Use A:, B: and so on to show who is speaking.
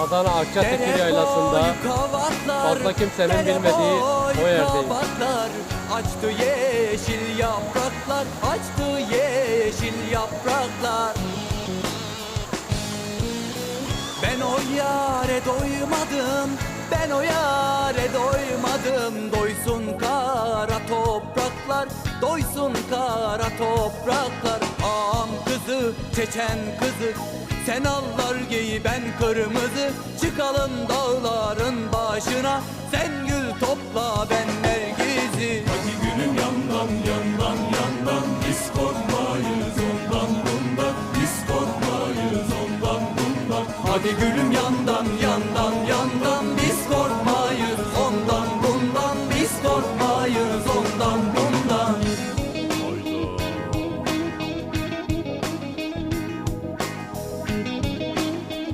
A: Adana Akçatepe yaylasında fazla kimsenin bilmediği o yerdeyiz.
B: Açtı yeşil yapraklar, açtı yeşil yapraklar. Ben o yare doymadım, ben o yare doymadım. Doysun kara topraklar, doysun kara topraklar. Ağam kızı, çeçen kızı, sen kırmızı. Çıkalım dağların başına, sen gül topla ben nergizi.
C: Hadi gülüm yandan yandan yandan Biz korkmayız ondan bundan Biz korkmayız ondan bundan
B: Hadi gülüm yandan yandan yandan